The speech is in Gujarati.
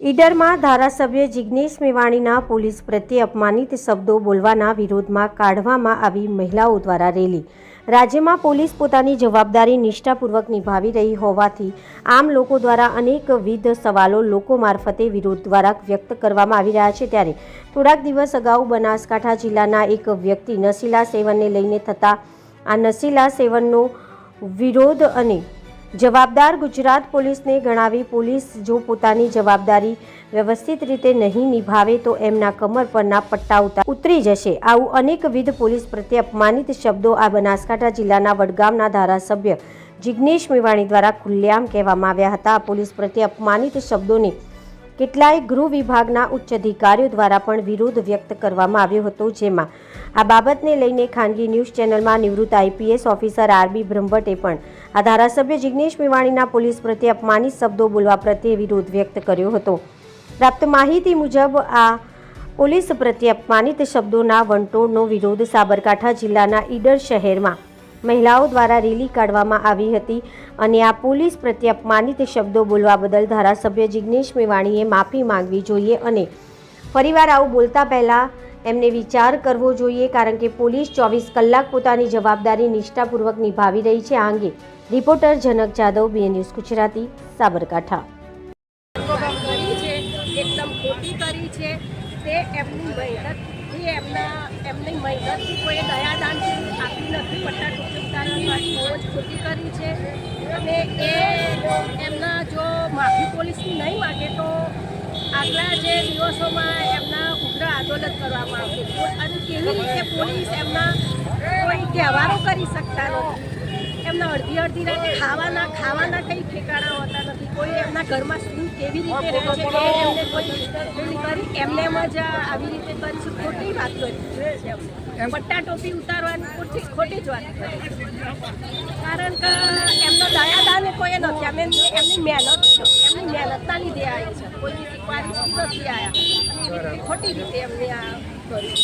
ઈડરમાં ધારાસભ્ય જિગ્નેશ મેવાણીના પોલીસ પ્રત્યે અપમાનિત શબ્દો બોલવાના વિરોધમાં કાઢવામાં આવી મહિલાઓ દ્વારા રેલી. રાજ્યમાં પોલીસ પોતાની જવાબદારી નિષ્ઠાપૂર્વક નિભાવી રહી હોવાથી આમ લોકો દ્વારા અનેકવિધ સવાલો લોકો મારફતે વિરોધ દ્વારા વ્યક્ત કરવામાં આવી રહ્યા છે ત્યારે થોડાક દિવસ અગાઉ બનાસકાંઠા જિલ્લાના એક વ્યક્તિ નશીલા સેવનને લઈને થતા આ નશીલા સેવનનો વિરોધ અને જવાબદાર ગુજરાત પોલીસને ગણાવી પોલીસ જો પોતાની જવાબદારી વ્યવસ્થિત રીતે નહીં નિભાવે તો એમના કમર પરના પટ્ટા ઉતા- ઉતરી જશે. આવું અનેકવિધ પોલીસ પ્રત્યે અપમાનિત શબ્દો આ બનાસકાંઠા જિલ્લાના વડગામના ધારાસભ્ય જિગ્નેશ મેવાણી દ્વારા ખુલ્લેઆમ કહેવામાં આવ્યા હતા. પોલીસ પ્રત્યે અપમાનિત શબ્દોને કેટલાય ગૃહ વિભાગના ઉચ્ચ અધિકારીઓ દ્વારા પણ વિરોધ વ્યક્ત કરવામાં આવ્યો હતો, જેમાં આ બાબતને લઈને ખાનગી ન્યૂઝ ચેનલમાં નિવૃત્ત આઈપીએસ ઓફિસર આરબી બ્રહ્મભટ્ટે પણ આ ધારાસભ્ય જિગ્નેશ મેવાણીના પોલીસ પ્રત્યે અપમાનિત શબ્દો બોલવા પ્રત્યે વિરોધ વ્યક્ત કર્યો હતો. પ્રાપ્ત માહિતી મુજબ, આ પોલીસ પ્રત્યે અપમાનિત શબ્દોના વંટોળનો વિરોધ સાબરકાંઠા જિલ્લાના ઈડર શહેરમાં મહિલાઓ દ્વારા રેલી કાઢવામાં આવી હતી અને આ પોલીસ પ્રત્યે અપમાનિત શબ્દો બોલવા બદલ ધારાસભ્ય જિગ્નેશ મેવાણીએ માફી માંગવી જોઈએ અને ફરીવાર આવું બોલતા પહેલાં એમને વિચાર કરવો જોઈએ કારણ કે પોલીસ ચોવીસ કલાક પોતાની જવાબદારી નિષ્ઠાપૂર્વક નિભાવી રહી છે. આ અંગે reporter Janak Jadav BA news Gujarati, Sabarkantha. એમની મહેનત એમની મહેનતથી કોઈ દયાદાન જ ખોટી કરી છે. અને એ એમના જો માફી પોલીસની નહીં માગે તો આગલા જે દિવસોમાં એમના ઉગ્ર આંદોલન કરવામાં આવશે. અને કેવી રીતે પોલીસ એમના કોઈ તહેવારો કરી શકતા નથી? એમના અડધી અડધી રાતે ખાવાના ખાવાના કંઈ ઠેકાણા હોતા નથી. કોઈ એમના ઘરમાં શું કેવી રીતે રહે છે એમને કોઈ કરી એમને એમ જ આવી રીતે કરી ખોટી વાત કરી છે પટ્ટા ટોપી ઉતારવાની ખોટી ખોટી જ વાત કરી એમનો દયાદાન કોઈ નથી. અમે એમની મહેનત એમની મહેનતના લીધે આવી છે. કોઈ શીખવાની નથી આવ્યા ખોટી રીતે એમને આ કર્યું